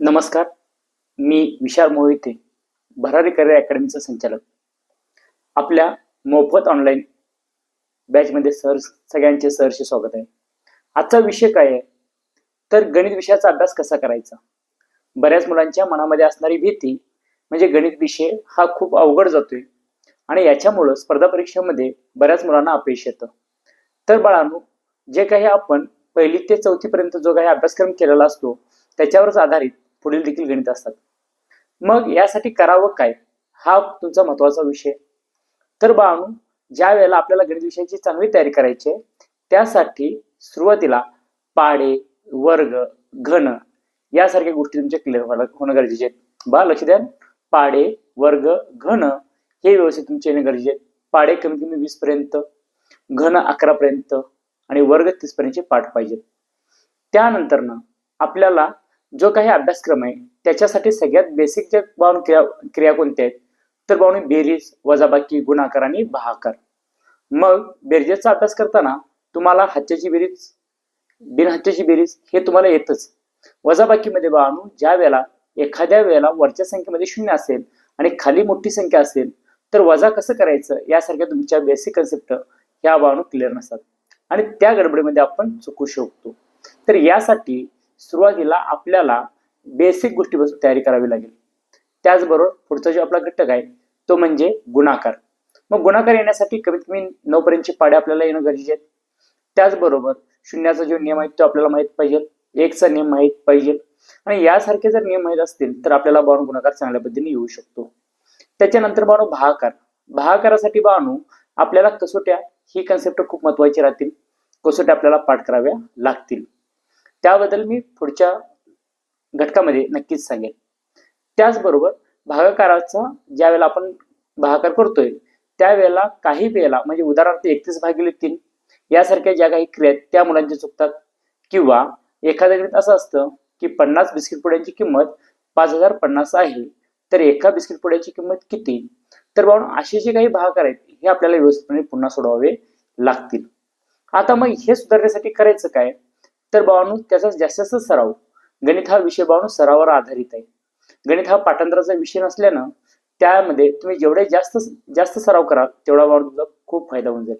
नमस्कार. मी विशाल मोहिते भरारी करिअर अकॅडमीचा संचालक. आपल्या मोफत ऑनलाईन बॅचमध्ये सर सगळ्यांचे सरचे स्वागत आहे. आजचा विषय काय आहे? तर गणित विषयाचा अभ्यास कसा करायचा? बऱ्याच मुलांच्या मनामध्ये असणारी भीती म्हणजे गणित विषय हा खूप अवघड जातोय आणि याच्यामुळं स्पर्धा परीक्षेमध्ये बऱ्याच मुलांना अपयश येतं. तर बाळांनो जे काही आपण पहिली ते चौथीपर्यंत जो काही अभ्यासक्रम केलेला असतो त्याच्यावरच आधारित पुढील देखील गणित असतात. मग यासाठी करावं काय? हा तुमचा महत्त्वाचा विषय. तर बाळांनो ज्या वेळेला आपल्याला गणित विषयाची चांगली तयारी करायची आहे त्यासाठी सुरुवातीला पाडे वर्ग घन यासारख्या गोष्टी तुमच्या क्लिअर होणं गरजेचे आहेत. बा लक्ष द्या. पाडे वर्ग घन हे व्यवस्थित तुमचे येणे गरजेचे आहेत. पाडे कमीत कमी वीस पर्यंत घन अकरा पर्यंत आणि वर्ग तीस पर्यंतचे पाठ पाहिजेत. त्यानंतर ना आपल्याला जो काही अभ्यासक्रम आहे त्याच्यासाठी सगळ्यात बेसिक ज्या बावन क्रिया क्रिया कोणत्या आहेत? तर बावणी बेरीज वजाबाकी गुणाकार आणि भागाकार मग बेरजेचा अभ्यास करताना तुम्हाला हत्याची बेरीज बिनहत्याची बेरीज हे तुम्हाला येतच. वजाबाकीमध्ये बाळांनो ज्या वेळेला एखाद्या वेळेला वरच्या संख्येमध्ये शून्य असेल आणि खाली मोठी संख्या असेल तर वजा कसं करायचं यासारख्या तुमच्या बेसिक कन्सेप्ट ह्या बाळांनो क्लिअर नसतात. आणि त्या गडबडीमध्ये आपण चुकू शकतो. तर यासाठी सुरुवातीला आपल्याला बेसिक गोष्टीपासून तयारी करावी लागेल. त्याचबरोबर पुढचा जो आपला घटक आहे तो म्हणजे गुणाकार. मग गुणाकार येण्यासाठी कमीत कमी नऊ पर्यंतचे पाडे आपल्याला येणं गरजेचे आहे त्याचबरोबर शून्याचा जो नियम आहे तो आपल्याला माहीत पाहिजे. एकचा नियम माहीत पाहिजे. आणि यासारखे जर नियम माहीत असतील तर आपल्याला बाणू गुणाकार चांगल्या पद्धतीने येऊ शकतो. त्याच्यानंतर बाणू भागाकार. भागाकारासाठी बाणू आपल्याला कसोट्या ही कन्सेप्ट खूप महत्वाची राहतील. कसोट्या आपल्याला पाठ कराव्या लागतील. त्याबद्दल मी पुढच्या घटकामध्ये नक्कीच सांगेन. त्याचबरोबर भागाकाराचा ज्या वेळेला आपण भागाकार करतोय त्यावेळेला काही वेळेला म्हणजे उदाहरणार्थ एकतीस भागिले तीन यासारख्या ज्या काही क्रिया आहेत त्या मुलांची चुकतात. किंवा एखाद्या गणित असं असतं की पन्नास बिस्किट पुड्यांची किंमत पाच हजार पन्नास आहे तर एका बिस्किट पुड्याची किंमत किती? तर बाबा असे जे काही भागाकार आहेत हे आपल्याला व्यवस्थितपणे पुन्हा सोडवावे लागतील. आता मग हे सुधारण्यासाठी करायचं काय? तर बाबांनो त्याचा जास्त जास्त सराव. गणित हा विषय बाबांनो सरावावर आधारित आहे. गणित हा पाठांतराचा विषय नसल्यानं त्यामध्ये तुम्ही जेवढे जास्त जास्त सराव कराल तेवढा बाबा तुमचा खूप फायदा होऊन जाईल.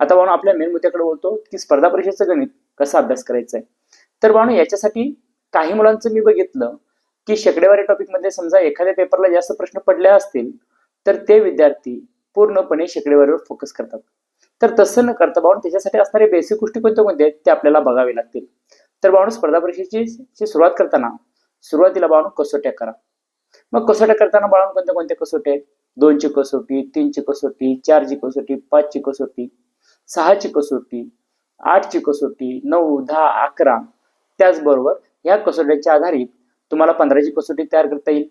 आता बाबा आपल्या मेन मुद्द्याकडे बोलतो की स्पर्धा परीक्षेचं गणित कसा अभ्यास करायचा आहे? तर बाबा याच्यासाठी काही मुलांचं मी बघितलं की शेकडेवारी टॉपिकमध्ये समजा एखाद्या पेपरला जास्त प्रश्न पडले असतील तर ते विद्यार्थी पूर्णपणे शेकडेवारीवर फोकस करतात. तर तसं न करता बाबा त्याच्यासाठी असणारे बेसिक गोष्टी कोणत्या कोणत्या आहेत ते आपल्याला बघावे लागतील. तर बाबा स्पर्धा परीक्षेची सुरुवात करताना सुरुवातीला बाळा कसोट्या करा. मग कसोट्या करताना बाळून कोणत्या कोणत्या कसोट्या आहेत? दोनची कसोटी तीनची कसोटी चारची कसोटी पाचची कसोटी सहाची कसोटी आठची कसोटी नऊ दहा अकरा त्याचबरोबर या कसोट्याच्या आधारित तुम्हाला पंधराची कसोटी तयार करता येईल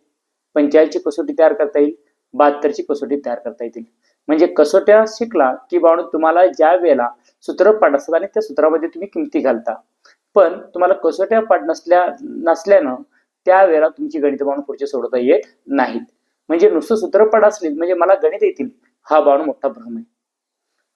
पंचाळीसची कसोटी तयार करता येईल बहात्तरची कसोटी तयार करता येतील. म्हणजे कसोट्या शिकला की बाळू तुम्हाला ज्या वेळेला सूत्र पाठ असतात आणि त्या सूत्रामध्ये तुम्ही किमती घालता. पण तुम्हाला कसोट्या पाठ नसल्या नसल्यानं त्यावेळेला तुमची गणित बाणू पुढचे सोडवता येत नाहीत. म्हणजे नुसतं सूत्रपाठ असले म्हणजे मला गणित येतील हा बाणू मोठा भ्रम आहे.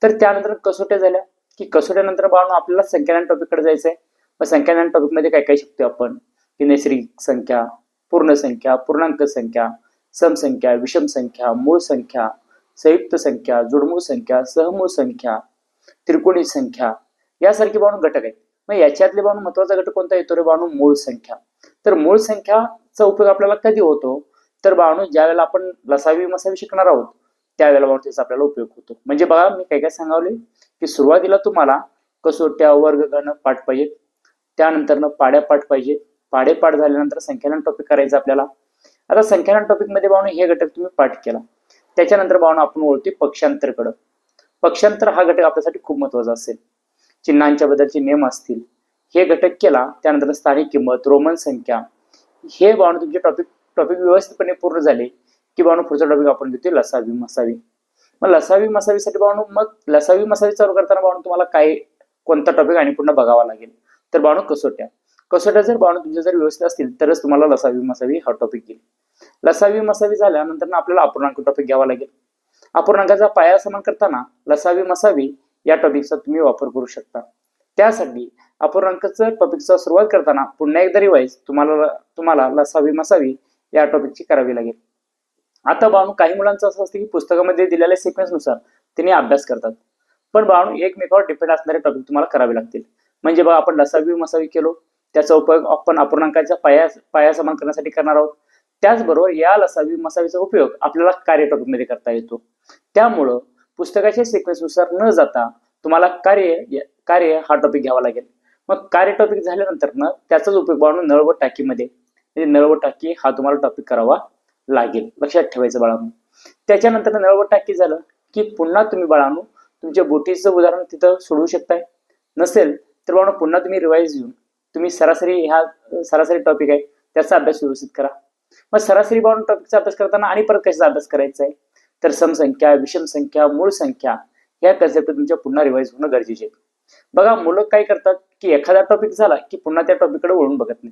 तर त्यानंतर कसोट्या झाल्या? की कसोट्यानंतर बाणू आपल्याला संख्यानान टॉपिककडे जायचं आहे मग संख्यानान टॉपिकमध्ये काय काय शिकतो आपण? की नैसर्गिक संख्या पूर्ण संख्या पूर्णांक संख्या समसंख्या विषम संख्या मूळ संख्या संयुक्त संख्या जुडमूळ संख्या सहमूळ संख्या त्रिकोणी संख्या यासारखे बाणू घटक आहेत. मग याच्यातले बाणू महत्त्वाचा घटक कोणता येतो रे बाणू? मूळ संख्या. तर मूळ संख्याचा उपयोग आपल्याला कधी होतो? तर बाणू ज्या वेळेला आपण लसावी मसावी शिकणार आहोत त्यावेळेला बाणू त्याचा आपल्याला उपयोग होतो. म्हणजे बघा मी काय काय सांगावले की सुरुवातीला तुम्हाला कसोट्या वर्ग गण पाठ पाहिजे त्यानंतर पाड्या पाठ पाहिजे पाडे पाठ झाल्यानंतर संख्यानान टॉपिक करायचं आपल्याला. आता संख्यानान टॉपिकमध्ये हे घटक तुम्ही पाठ केला. त्याच्यानंतर भावना आपण ओळखतोय पक्षांतरकडं पक्षांतर हा घटक आपल्यासाठी खूप महत्त्वाचा असेल. चिन्हांच्या बद्दलचे नियम असतील. हे घटक केला त्यानंतर स्थानिक किंमत रोमन संख्या हे भावना तुमचे टॉपिक टॉपिक व्यवस्थितपणे पूर्ण झाले की भावना पुढचा टॉपिक आपण घेतोय लसावी मसावी. मग लसावी मसावीसाठी बावून मग लसावी मसावी चालू करताना भावना तुम्हाला काय कोणता टॉपिक आणि पुन्हा बघावा लागेल. तर भावना कसोट्या. कसोट्या जर भावना तुमच्या जर व्यवस्थित असतील तरच तुम्हाला लसावी मसावी हा टॉपिक येईल. लसावी मसावी झाल्यानंतर आपल्याला अपूर्णांक टॉपिक घ्यावा लागेल. अपूर्णांकाचा पाया समान करताना लसावी मसावी या टॉपिकचा तुम्ही वापर करू शकता. त्यासाठी अपूर्णांकाचं टॉपिकचा सुरुवात करताना पुन्हा एकदा रिवाईज तुम्हाला तुम्हाला लसावी मसावी या टॉपिकची करावी लागेल. आता बाळू काही मुलांचं असं असतं की पुस्तकामध्ये दिलेल्या सिक्वेन्सनुसार त्यांनी अभ्यास करतात. पण बाळू एकमेकावर डिपेंड असणारे टॉपिक तुम्हाला करावे लागतील. म्हणजे बघा आपण लसावी मसावी केलो त्याचा उपयोग आपण अपूर्णांकाच्या पाया पाया समान करण्यासाठी करणार आहोत. त्याचबरोबर या लसावी मसावीचा उपयोग आपल्याला कार्य टॉपिकमध्ये करता येतो. त्यामुळं पुस्तकाच्या सिक्वेन्सनुसार न जाता तुम्हाला कार्य कार्य हा टॉपिक घ्यावा लागेल. मग कार्य टॉपिक झाल्यानंतर ना त्याचाच उपयोग बाळून नळव टाकीमध्ये. म्हणजे नळव टाकी हा तुम्हाला टॉपिक करावा लागेल. लक्षात ठेवायचं बाळांनो. त्याच्यानंतर नळव टाकी झालं की पुन्हा तुम्ही बाळांनो तुमच्या बोटीचं उदाहरण तिथं सोडवू शकताय. नसेल तर बाळांनो पुन्हा तुम्ही रिवाईज घेऊन तुम्ही सरासरी ह्या सरासरी टॉपिक आहे त्याचा अभ्यास व्यवस्थित करा. मग सरासरी बाउंड टॉपिकचा अभ्यास करताना आणि परत कशाचा अभ्यास करायचा आहे तर समसंख्या विषम संख्या मूळ संख्या या कन्सेप्ट तुमच्या पुन्हा रिवाईज होणं गरजेचे आहे. बघा मुलं काय करतात की एखादा टॉपिक झाला की पुन्हा त्या टॉपिककडे वळून बघत नाही.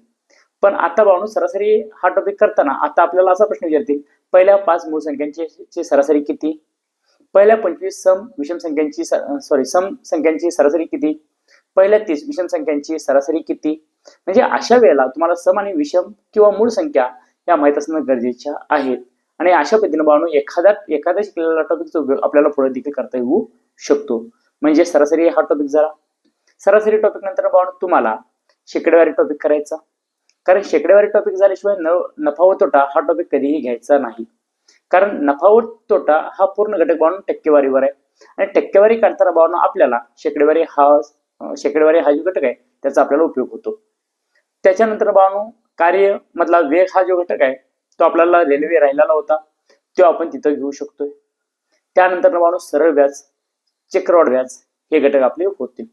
पण आता बाळू सरासरी हा टॉपिक करताना आता आपल्याला असा प्रश्न विचारतील पहिल्या पाच मूळ संख्यांची ची सरासरी किती? पहिल्या पंचवीस सम विषम संख्यांची सॉरी सम संख्यांची सरासरी किती? पहिल्या तीस विषम संख्यांची सरासरी किती? म्हणजे अशा वेळेला तुम्हाला सम आणि विषम किंवा मूळ संख्या या माहीत असणं गरजेच्या आहेत आणि अशा पद्धतीने बाळू एखाद्या एखाद्या शिकलेला टॉपिकचा उपयोग आपल्याला पुढे देखील करता येऊ शकतो. म्हणजे सरासरी हा टॉपिक झाला सरासरी टॉपिक नंतर बाळू तुम्हाला शेकडेवारी टॉपिक करायचा. कारण शेकडेवारी टॉपिक झाल्याशिवाय न नफा व तोटा हा टॉपिक कधीही घ्यायचा नाही. कारण नफा व तोटा हा पूर्ण घटक बाळून टक्केवारीवर आहे. आणि टक्केवारी काढताना बाळून आपल्याला शेकडेवारी हा शेकडेवारी हा जो घटक आहे त्याचा आपल्याला उपयोग होतो. त्याच्यानंतर बाळू कार्य मधला वेग हा जो घटक आहे तो आपल्याला रेल्वे राहिलेला होता तो आपण तिथं घेऊ शकतोय. त्यानंतर बाळू सरळ व्याज चक्रवाढ व्याज हे घटक आपले होते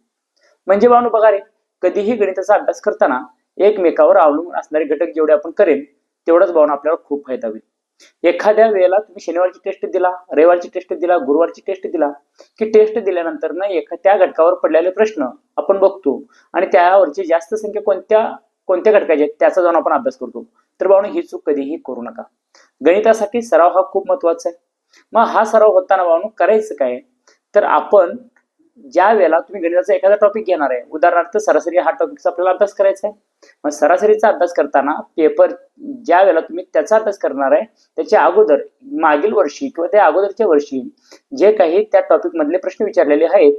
म्हणजे बाळू बघा रे कधीही गणिताचा अभ्यास करताना एकमेकावर अवलंबून असणारे घटक जेवढे आपण करेन तेवढंच भावना आपल्याला खूप फायदा होईल. एखाद्या वेळेला तुम्ही शनिवारची टेस्ट दिला रविवारची टेस्ट दिला गुरुवारची टेस्ट दिला की टेस्ट दिल्यानंतर ना एखाद्या घटकावर पडलेले प्रश्न आपण बघतो आणि त्यावरची जास्त संख्या कोणत्या कोणत्या घटकाचे आहेत त्याचा जाऊन आपण अभ्यास करतो. तर बाळून ही चूक कधीही करू नका. गणितासाठी सराव हा खूप महत्त्वाचा आहे. मग हा सराव होताना बाळून करायचं काय? तर आपण ज्या वेळेला तुम्ही गणिताचा एखादा टॉपिक घेणार आहे उदाहरणार्थ सरासरी हा टॉपिकचा आपल्याला अभ्यास करायचा आहे. मग सरासरीचा अभ्यास करताना पेपर ज्या वेळेला तुम्ही त्याचा अभ्यास करणार आहे त्याच्या अगोदर मागील वर्षी किंवा त्या अगोदरच्या वर्षी जे काही त्या टॉपिक मधले प्रश्न विचारलेले आहेत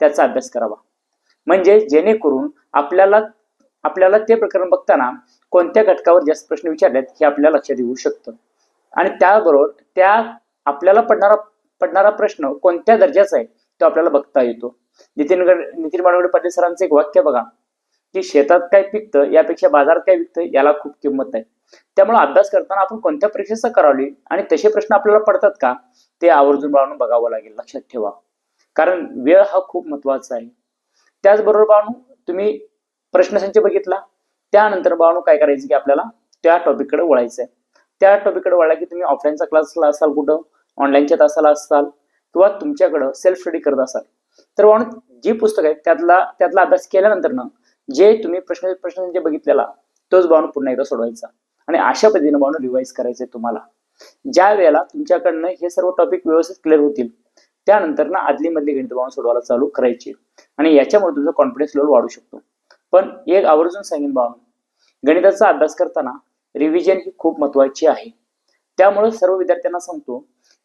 त्याचा अभ्यास करावा. म्हणजे जेणेकरून आपल्याला आपल्याला ते प्रकरण बघताना कोणत्या घटकावर जास्त प्रश्न विचारलेत हे आपल्याला लक्षात येऊ शकतं. आणि त्याबरोबर त्या आपल्याला पडणारा पडणारा प्रश्न कोणत्या दर्जाचा आहे तो आपल्याला बघता येतो. नितीनगड नितीन माडगडे पाटील सरांचं एक वाक्य बघा. की शेतात काय पिकतं यापेक्षा बाजारात काय विकतं याला खूप किंमत आहे. त्यामुळे अभ्यास करताना आपण कोणत्या परीक्षेचा करावी आणि तसे प्रश्न आपल्याला पडतात का ते आवर्जून बाळून बघावं लागेल. लक्षात ठेवा. कारण वेळ हा खूप महत्त्वाचा आहे. त्याचबरोबर बाळू तुम्ही प्रश्नसंच बघितला. त्यानंतर बाळू काय करायचं की आपल्याला त्या टॉपिककडे वळायचं आहे त्या टॉपिककडे वळला की तुम्ही ऑफलाईनचा क्लासला असाल कुठं? ऑनलाईनच्या तासाला असाल किंवा तुमच्याकडं सेल्फ स्टडी करत असाल. तर बाळू जी पुस्तक आहे त्यातला त्यातला अभ्यास केल्यानंतर ना जे तुम्ही प्रश्न प्रश्नसंच बघितलेला तोच बाळू पुन्हा एकदा सोडवायचा. आणि अशा पद्धतीने बाळू रिवाईज करायचंय तुम्हाला. ज्या वेळेला तुमच्याकडनं हे सर्व टॉपिक व्यवस्थित क्लिअर होतील त्यानंतर ना आदली मधली गणित बाळून सोडवायला चालू करायची. आणि याच्यामुळे तुमचा कॉन्फिडन्स लेवल वाढू शकतो. पण एक आवर्जून सांगेन बाळू गणिताचा अभ्यास करताना रिव्हिजन ही खूप महत्वाची आहे. त्यामुळे सर्व विद्यार्थ्यांना सांगतो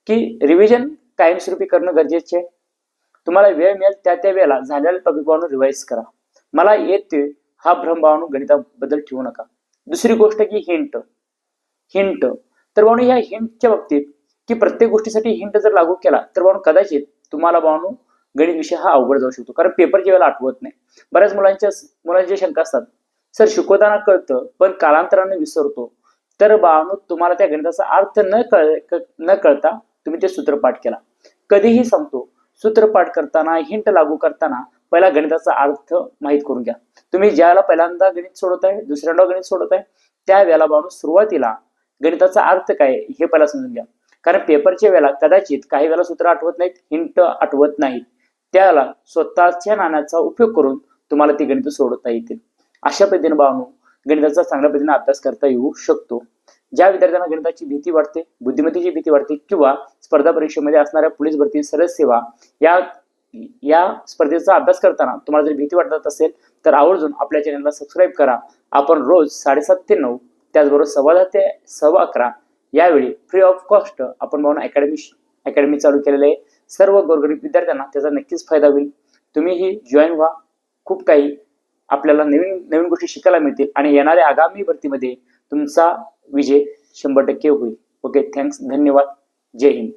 की रिव्हिजन कायमस्वरूपी करणं गरजेचे आहे. तुम्हाला वेळ मिळेल त्या त्या वेळेला झालेल्या टॉपिक बाळून रिवाईज करा. मला येते हा भ्रम बाळून गणिताबद्दल ठेवू नका. दुसरी गोष्ट की हिंट हिंट तर बाणू या हिंटच्या बाबतीत की प्रत्येक गोष्टीसाठी हिंट जर लागू केला तर बाणू कदाचित तुम्हाला बाणू गणित विषय हा अवघड जाऊ शकतो. कारण पेपरच्या वेळेला आठवत नाही. बऱ्याच मुलांच्या मुलांच्या शंका असतात. सर शिकवताना कळतं पण कालांतराने विसरतो. तर बाणू तुम्हाला त्या गणिताचा अर्थ न कळ न कळता तुम्ही ते सूत्रपाठ केला. कधीही सांगतो सूत्रपाठ करताना हिंट लागू करताना पहिला गणिताचा अर्थ माहीत करून घ्या. तुम्ही ज्याला पहिल्यांदा गणित सोडत आहे दुसऱ्यांदा गणित सोडत आहे त्या वेळेला बाणू सुरुवातीला गणिताचा अर्थ काय हे पहिला समजून घ्या. कारण पेपरच्या वेळेला कदाचित काही वेळेला सूत्र आठवत नाहीत हिंट आठवत नाहीत. त्याला स्वतःच्या नाण्याचा उपयोग करून तुम्हाला ती गणित सोडवता येतील. अशा पद्धतीने बाणू गणिताचा चांगल्या पद्धतीने अभ्यास करता येऊ शकतो. ज्या विद्यार्थ्यांना गणिताची भीती वाटते बुद्धिमत्तेची भीती वाटते किंवा स्पर्धा परीक्षेमध्ये असणाऱ्या पोलीस भरती सरस सेवा या या स्पर्धेचा अभ्यास करताना तुम्हाला जर भीती वाटत असेल तर आवर्जून आपल्या चॅनलला सबस्क्राईब करा. आपण रोज साडेसात ते नऊ त्याचबरोबर सव्वा दहा ते सव्वा अकरा यावेळी फ्री ऑफ कॉस्ट आपण भावना अकॅडमी अकॅडमी चालू केलेली आहे. सर्व गोरगरीब विद्यार्थ्यांना त्याचा नक्कीच फायदा होईल. तुम्हीही जॉईन व्हा. खूप काही आपल्याला नवीन नवीन गोष्टी शिकायला मिळतील आणि येणाऱ्या आगामी भरतीमध्ये तुमचा विजय शंभर टक्के होईल. ओके थँक्स धन्यवाद. जय हिंद.